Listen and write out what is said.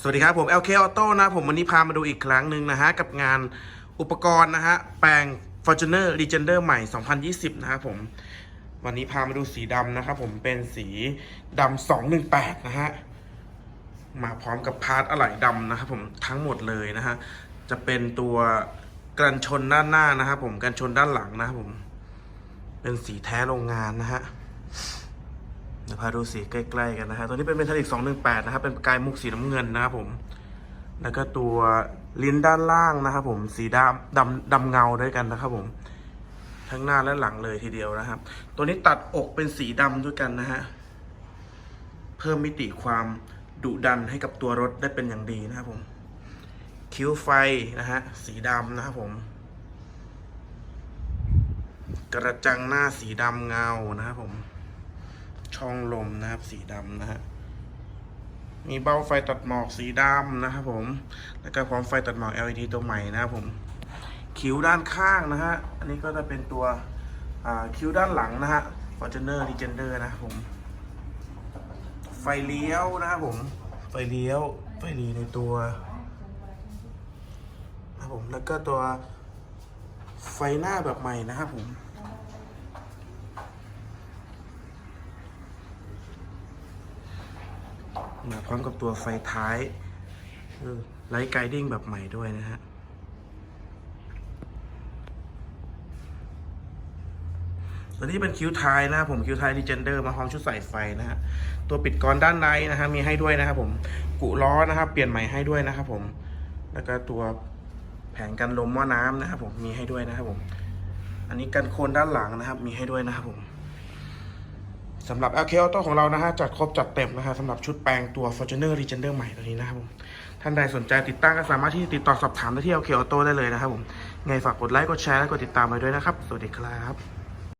สวัสดีครับผม LK Auto นะผมวันนี้พามาดูอีกครั้งหนึ่งนะฮะ กับงานอุปกรณ์นะฮะ แปลง Fortuner Legender ใหม่ 2020 นะครับผม วันนี้พามาดูสีดำนะครับผมเป็นสีดำ218 นะฮะ มาพร้อมกับพาร์ทอะไหล่ดำนะครับผมทั้งหมดเลยนะฮะ จะเป็นตัวกันชนด้านหน้านะครับผมกันชนด้านหลังนะครับผม เป็นสีแท้โรงงานนะฮะ พาดูสีใกล้ๆกันนะฮะ ตัวนี้เป็นเมทัลลิก 218 นะครับ เป็นประกายมุกสีน้ำเงินนะครับผม แล้วก็ตัวลิ้นด้านล่างนะครับผม สีดำดำดำเงาด้วยกันนะครับผม ทั้งหน้าและหลังเลยทีเดียวนะครับ ตัวนี้ตัดอกเป็นสีดำด้วยกันนะฮะ เพิ่มมิติความดุดันให้กับตัวรถได้เป็นอย่างดีนะครับผม คิ้วไฟนะฮะ สีดำนะครับผม กระจังหน้าสีดำเงานะครับผม ช่องลมนะครับ สีดำนะฮะมีเบ้าไฟตัดหมอกสีดำนะครับผม แล้วก็พร้อมไฟตัดหมอก LED ตัวใหม่นะครับผม คิ้วด้านข้างนะฮะ อันนี้ก็จะเป็นตัวคิ้วด้านหลังนะฮะ Fortuner Legender นะครับผม ไฟเลี้ยวนะครับผม ไฟเลี้ยว ไฟเลี้ยวในตัวนะครับผม แล้วก็ตัวไฟหน้าแบบใหม่นะครับผม มาพร้อมกับตัวไฟท้ายไลท์ไกดิ้งแบบใหม่ด้วยนะฮะ ตัวนี้เป็นคิ้วท้ายนะผมคิ้วท้ายดีเจนเดอร์มาพร้อมชุดใส่ไฟนะฮะ ตัวปิดกรอนด้านในนะฮะมีให้ด้วยนะครับผม กุล้อนะครับเปลี่ยนใหม่ให้ด้วยนะครับผม แล้วก็ตัวแผงกันลมหม้อน้ำนะครับผมมีให้ด้วยนะครับผม อันนี้กันโคนด้านหลังนะครับ มีให้ด้วยนะครับผม สำหรับ LK Auto ของเรานะฮะจัดครบจัดเต็มนะฮะสำหรับชุดแปลงตัว Fortuner Legender ใหม่ตัวนี้นะครับผมท่านใดสนใจติดตั้งก็สามารถที่ติดต่อสอบถามได้ที่ LK Auto ได้เลยนะครับผมไงฝากกดไลค์กดแชร์และกดติดตามไปด้วยนะครับ สวัสดีครับ